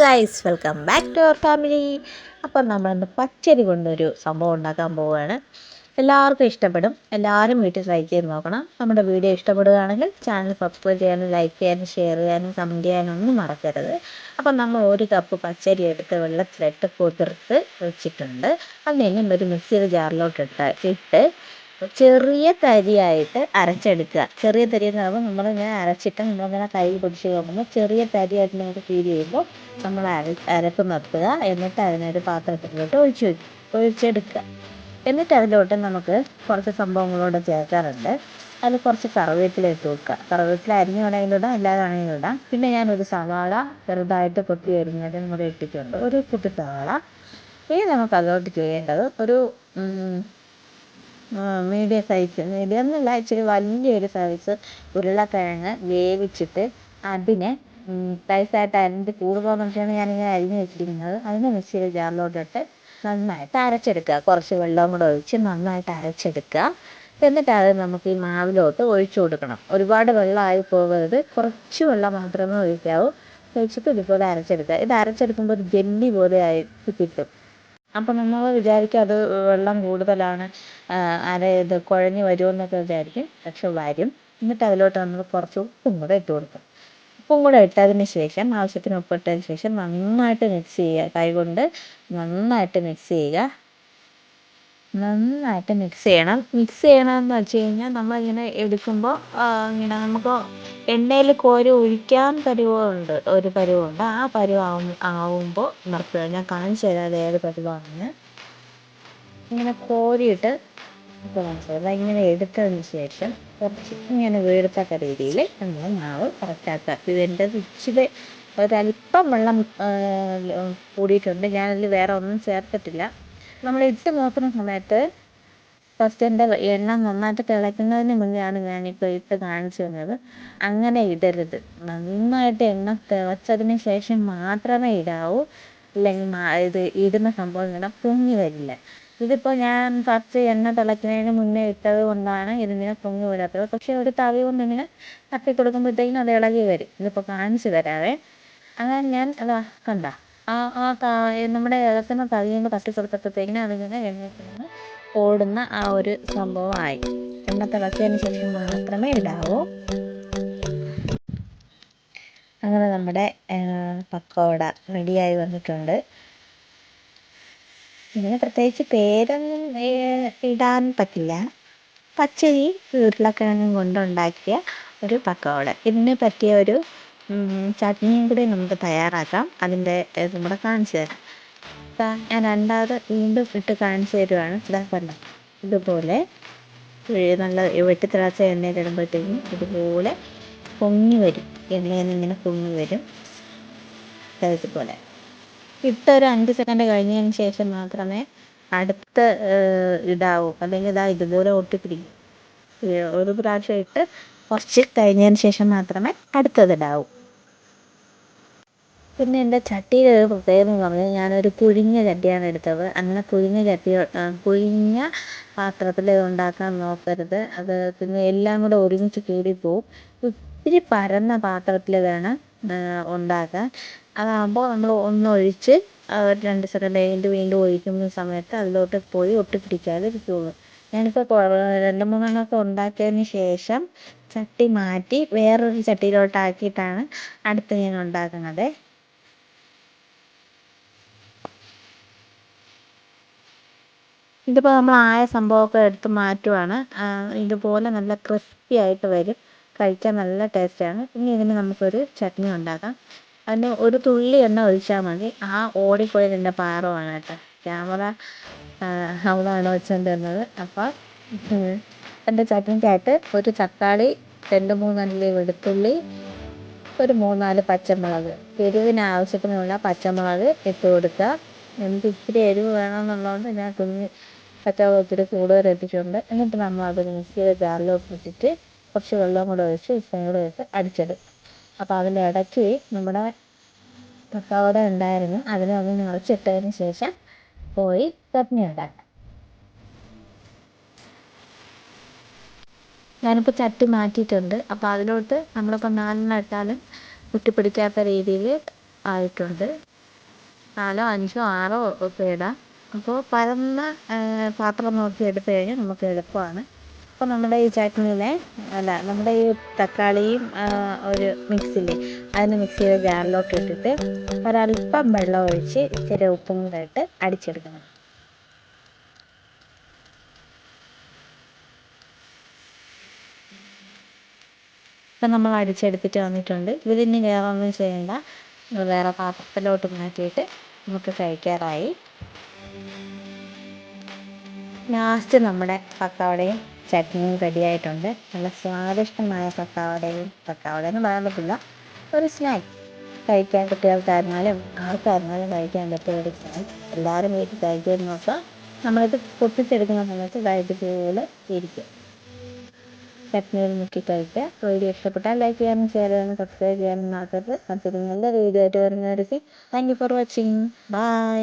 Guys welcome back to our family അപ്പം നമ്മളിന്ന് പച്ചരി കൊണ്ടൊരു സംഭവം ഉണ്ടാക്കാൻ പോവുകയാണ്. എല്ലാവർക്കും ഇഷ്ടപ്പെടും. എല്ലാവരും വീട്ടിൽ ട്രൈ ചെയ്ത് നോക്കണം. നമ്മുടെ വീഡിയോ ഇഷ്ടപ്പെടുകയാണെങ്കിൽ ചാനൽ സബ്സ്ക്രൈബ് ചെയ്യാനും ലൈക്ക് ചെയ്യാനും ഷെയർ ചെയ്യാനും കമന്റ് ചെയ്യാനും ഒന്നും മറക്കരുത്. അപ്പം നമ്മൾ ഒരു കപ്പ് പച്ചരി എടുത്ത് വെള്ളത്തിലിട്ട് കുതിർത്ത് വെച്ചിട്ടുണ്ട്. അതിനെ ഒരു മിക്സിയുടെ ജാറിലോട്ട് ഇട്ട് ചെറിയ തരിയായിട്ട് അരച്ചെടുക്കുക. ചെറിയ തരി എന്ന് പറയുമ്പോൾ നമ്മളിങ്ങനെ അരച്ചിട്ട് നമ്മളിങ്ങനെ കൈ പിടിച്ച് നോക്കുമ്പോൾ ചെറിയ തരിയായിട്ട് നമുക്ക് ഫീൽ ചെയ്യുമ്പോൾ നമ്മൾ അര അരപ്പ് നിർത്തുക. എന്നിട്ട് അതിനൊരു പാത്രത്തിലോട്ട് ഒഴിച്ച് വയ്ക്കുക ഒഴിച്ചെടുക്കുക. എന്നിട്ട് അതിലോട്ട് നമുക്ക് കുറച്ച് സംഭവങ്ങളോട് ചേർക്കാറുണ്ട്. അതിൽ കുറച്ച് കറിവേപ്പില ഇട്ട് വെക്കുക കറിവേപ്പില അരിഞ്ഞ് വേണമെങ്കിലും ഇടാം അല്ലാതെ വേണമെങ്കിലും ഇടാം. പിന്നെ ഞാനൊരു സവാള ചെറുതായിട്ട് കൊത്തി അരിഞ്ഞതും നമ്മൾ ഇട്ടിട്ടുണ്ട്. ഒരു കുട്ടി സവാള. ഇനി നമുക്ക് അതിലോട്ട് ചെയ്യേണ്ടത് ഒരു മീഡിയം സൈസ്. മീഡിയം എന്നല്ല ഇച്ചിരി വലിയൊരു സൈസ് ഉരുളക്കിഴങ്ങ് വേവിച്ചിട്ട് അതിനെ നൈസായിട്ട് അരിഞ്ഞ് കൂടുമ്പോൾ നോക്കിയാണ് ഞാനിങ്ങനെ അരിഞ്ഞ് വെച്ചിരിക്കുന്നത്. അതിനെ മിക്സിയുടെ ജാറിലോട്ടിട്ട് നന്നായിട്ട് അരച്ചെടുക്കുക. കുറച്ച് വെള്ളവും കൂടെ ഒഴിച്ച് നന്നായിട്ട് അരച്ചെടുക്കുക. എന്നിട്ട് അത് നമുക്ക് ഈ മാവിലോട്ട് ഒഴിച്ചു കൊടുക്കണം. ഒരുപാട് വെള്ളമായി പോകരുത്. കുറച്ച് വെള്ളം മാത്രമേ ഒഴിക്കാവൂ. ഒഴിച്ചിട്ട് ഇതുപോലെ അരച്ചെടുക്കുക. ഇത് അരച്ചെടുക്കുമ്പോൾ ഒരു ജെല്ലി പോലെ ആയി കിട്ടും. അപ്പം നമ്മൾ വിചാരിക്കും അത് വെള്ളം കൂടുതലാണ് അര ഇത് കുഴഞ്ഞ് വരുമെന്നൊക്കെ വിചാരിക്കും. പക്ഷെ വരും. എന്നിട്ട് അതിലോട്ട് നമ്മൾ കുറച്ച് ഉപ്പും കൂടെ ഇട്ട് കൊടുക്കും. ഉപ്പും കൂടെ ഇട്ടതിന് ശേഷം ആവശ്യത്തിന് ഉപ്പിട്ടതിന് ശേഷം നന്നായിട്ട് മിക്സ് ചെയ്യുക. കൈകൊണ്ട് നന്നായിട്ട് മിക്സ് ചെയ്യുക. നന്നായിട്ട് മിക്സ് ചെയ്യണം. മിക്സ് ചെയ്യണമെന്ന് വെച്ച് കഴിഞ്ഞാൽ നമ്മളിങ്ങനെ എടുക്കുമ്പോൾ ഇങ്ങനെ നമുക്ക് എണ്ണയിൽ കോരി ഒഴിക്കാൻ പരുവമുണ്ട് ഒരു പരുവമുണ്ട് ആ പരുവം ആവുമ്പോൾ നിർത്തുക. ഞാൻ കാണിച്ചു തരാം അത് ഏത് ഇങ്ങനെ കോരിയിട്ട് മനസ്സിലായി ഇങ്ങനെ എടുത്തതിന് ശേഷം കുറച്ച് ഇങ്ങനെ വീഴത്തക്ക രീതിയിൽ നമ്മൾ മാവ് കറക്റ്റാക്കുക ഇതിന്റെ ഇച്ചിരി ഒരല്പം വെള്ളം കൂടിയിട്ടുണ്ട്. ഞാനതിൽ വേറെ ഒന്നും ചേർത്തിട്ടില്ല. നമ്മൾ ഇട്ട് നോക്കുന്ന സമയത്ത് ഫസ്റ്റ് എന്റെ എണ്ണ നന്നായിട്ട് തിളയ്ക്കുന്നതിന് മുന്നെയാണ് ഞാനിപ്പോൾ ഇട്ട് കാണിച്ചു തന്നത്. അങ്ങനെ ഇടരുത്. നന്നായിട്ട് എണ്ണ തിളച്ചതിന് ശേഷം മാത്രമേ ഇടാവൂ. അല്ലെങ്കിൽ ഇത് ഇടുന്ന സംഭവം ഇങ്ങനെ പൊങ്ങി വരില്ല. ഇതിപ്പോൾ ഞാൻ ഫസ്റ്റ് എണ്ണ തിളയ്ക്കുന്നതിന് മുന്നേ ഇട്ടത് കൊണ്ടാണ് ഇതിങ്ങനെ പൊങ്ങി വരാത്തത്. പക്ഷേ ഒരു തവി കൊണ്ട് ഇങ്ങനെ തട്ടി കൊടുക്കുമ്പോഴത്തേക്കും അത് ഇളകി വരും. ഇതിപ്പോൾ കാണിച്ചു തരാവേ. അങ്ങനെ ഞാൻ അതാ കണ്ട. ആ ആ നമ്മുടെ ഇളക്കുന്ന കൊണ്ട് തട്ടി കൊടുത്തപ്പോഴത്തേക്കിനും അതിങ്ങനെ എണ്ണയിൽ ഓടുന്ന ആ ഒരു സംഭവമായി. എണ്ണ തിളച്ചതിന് ശേഷം മാത്രമേ ഇടാവൂ. അങ്ങനെ നമ്മുടെ പക്കോട റെഡിയായി വന്നിട്ടുണ്ട്. ഇതിന് പ്രത്യേകിച്ച് പേരൊന്നും ഇടാൻ പറ്റില്ല. പച്ചരി ഉരുളക്കിഴങ്ങും കൊണ്ടുണ്ടാക്കിയ ഒരു പക്കോട. ഇതിന് പറ്റിയ ഒരു ചട്നിയും കൂടി നമുക്ക് തയ്യാറാക്കാം. അതിന്റെ ഇതും കൂടെ കാണിച്ചു തരാം. ഞാൻ രണ്ടാമത് വീണ്ടും ഇട്ട് കാണിച്ചു തരുവാണ്. ഇതാ കണ്ടോ? ഇതുപോലെ നല്ല വെട്ടി തിളച്ച എണ്ണയിൽ ഇടുമ്പോഴത്തേക്കും ഇതുപോലെ പൊങ്ങി വരും. എണ്ണയിൽ നിന്ന് ഇങ്ങനെ പൊങ്ങി വരും. ഇതുപോലെ. ഇട്ട് ഒരു അഞ്ച് സെക്കൻഡ് കഴിഞ്ഞതിന് ശേഷം മാത്രമേ അടുത്ത ഇടാവൂ. അല്ലെങ്കിൽ ഇതാ ഇതുപോലെ ഒട്ടിപ്പിടിക്കും. ഒരു പ്രാവശ്യം ഇട്ട് കുറച്ച് കഴിഞ്ഞതിന് ശേഷം മാത്രമേ അടുത്തത് ഇടാവൂ. പിന്നെ എന്റെ ചട്ടിയുടെ ഒരു പ്രത്യേകത എന്ന് പറഞ്ഞാൽ ഞാനൊരു കുഴിഞ്ഞ ചട്ടിയാണ് എടുത്തത്. അങ്ങനെ കുഴിഞ്ഞ ചട്ടി കുഴിഞ്ഞ പാത്രത്തിൽ ഉണ്ടാക്കാൻ നോക്കരുത്. അത് പിന്നെ എല്ലാം കൂടെ ഒരുമിച്ച് കൂടിപ്പോവും. ഇത്തിരി പരന്ന പാത്രത്തിൽ വേണം ഉണ്ടാക്കാൻ. അതാകുമ്പോൾ നമ്മൾ ഒന്നൊഴിച്ച് രണ്ട് സെക്കൻഡ് കഴിഞ്ഞിട്ട് വീണ്ടും ഒഴിക്കുന്ന സമയത്ത് അതിലോട്ട് പോയി ഒട്ടിപ്പിടിക്കാതെ ഇരിക്കുകയുള്ളൂ ഞാനിപ്പോൾ രണ്ട് മൂന്നെണ്ണമൊക്കെ ഉണ്ടാക്കിയതിന് ശേഷം ചട്ടി മാറ്റി വേറൊരു ചട്ടിയിലോട്ടാക്കിയിട്ടാണ് അടുത്ത ഞാൻ ഉണ്ടാക്കുന്നത്. ഇതിപ്പോൾ നമ്മൾ ആയ സംഭവമൊക്കെ എടുത്ത് മാറ്റുവാണ്. ഇതുപോലെ നല്ല ക്രിസ്പി ആയിട്ട് വരും. കഴിക്കാൻ നല്ല ടേസ്റ്റാണ് ഇനി ഇതിന് നമുക്കൊരു ചട്നി ഉണ്ടാക്കാം. അതിന് ഒരു തുള്ളി എണ്ണ ഒഴിച്ചാൽ മതി. ആ ഓടിപ്പോയത് എന്റെ പാറമാണ് കേട്ടോ. ക്യാമറ അവളാണ് വെച്ചുകൊണ്ടിരുന്നത് അപ്പോൾ എന്റെ ചട്നിക്കായിട്ട് ഒരു തക്കാളി രണ്ട് മൂന്നല്ലി വെളുത്തുള്ളി ഒരു മൂന്നാൽ പച്ചമുളക്. എരിവിന് ആവശ്യത്തിനുള്ള പച്ചമുളക് ഇട്ട് കൊടുക്കുക. എനിക്ക് ഇത്തിരി എരിവ് വേണമെന്നുള്ളതുകൊണ്ട് ഞാൻ കുഞ്ഞ് പച്ചമുളക് ഇത്തിരി കൂടുതൽ ഇട്ടിട്ടുണ്ട് എന്നിട്ട് നമ്മൾ അത് മിക്സിയുടെ ജാറിലോട്ട് ഇട്ടിട്ട് കുറച്ച് വെള്ളം കൂടെ ഒഴിച്ച് ഉപ്പും കൂടെ അടിച്ചെടുക്കും. അപ്പോൾ അതിന്റെ ഇടയ്ക്ക് നമ്മുടെ പക്കവട ഉണ്ടായിരുന്നു. അതിനെ ഒന്ന് നിറച്ചിട്ടതിന് ശേഷം പോയി ചട്നി ഉണ്ടാക്കാം. ഞാനിപ്പോൾ ചട്ടി മാറ്റിയിട്ടുണ്ട്. അപ്പോൾ അതിലോട്ട് നമ്മളിപ്പോൾ നാലെണ്ണം ഇട്ടാലും ഒട്ടിപ്പിടിക്കാത്ത രീതിയിൽ ആയിട്ടുണ്ട്. നാലോ അഞ്ചോ ആറോ ഒക്കെ ഇടാം. അപ്പോൾ പരന്ന പാത്രം നോക്കി എടുത്തു കഴിഞ്ഞാൽ നമുക്ക് എളുപ്പമാണ്. അപ്പോൾ നമ്മുടെ ഈ ചട്നിയിലെ അല്ല നമ്മുടെ ഈ തക്കാളിയും ഒരു മിക്സിയില്ലേ അതിന് മിക്സിയുടെ ജാറിലോട്ട് ഇട്ടിട്ട് ഒരല്പം വെള്ളം ഒഴിച്ച് ഇച്ചിരി ഉപ്പും കൂടെ ഇട്ട് അടിച്ചെടുക്കണം. ഇപ്പം നമ്മൾ അടിച്ചെടുത്തിട്ട് വന്നിട്ടുണ്ട്. ഇതിന് വേറെ ഒന്നും ചെയ്യണ്ട. വേറെ പാത്രത്തിലോട്ട് മാറ്റിയിട്ട് നമുക്ക് കഴിക്കാറായി. ലാസ്റ്റ് നമ്മുടെ പക്കാവടയും ചട്നിയും റെഡി ആയിട്ടുണ്ട് നല്ല സ്വാദിഷ്ടമായ പക്കാവടയും പക്കാവട എന്ന് പറയാൻ പറ്റില്ല. ഒരു സ്നാക്ക് കഴിക്കാൻ കുട്ടികൾക്കായിരുന്നാലും ആർക്കായിരുന്നാലും കഴിക്കാൻ പറ്റിയ ഒരു സ്നാക്ക് എല്ലാവരും വീട്ടിൽ കഴിക്കാൻ നോക്കുക. നമ്മളിത് പൊട്ടിച്ചെടുക്കുന്ന സമയത്ത് ഇതുപോലെ ഇരിക്കും. ചട്നിയിൽ മുക്കി കഴിക്കുക. വീഡിയോ ഇഷ്ടപ്പെട്ടാൽ ലൈക്ക് ചെയ്യാനും ഷെയർ ചെയ്യാനും സബ്സ്ക്രൈബ് ചെയ്യാനും മറക്കരുത്. മറ്റൊരു നല്ല വീഡിയോ ആയിട്ട് വരുന്നവർക്ക് thank you for watching bye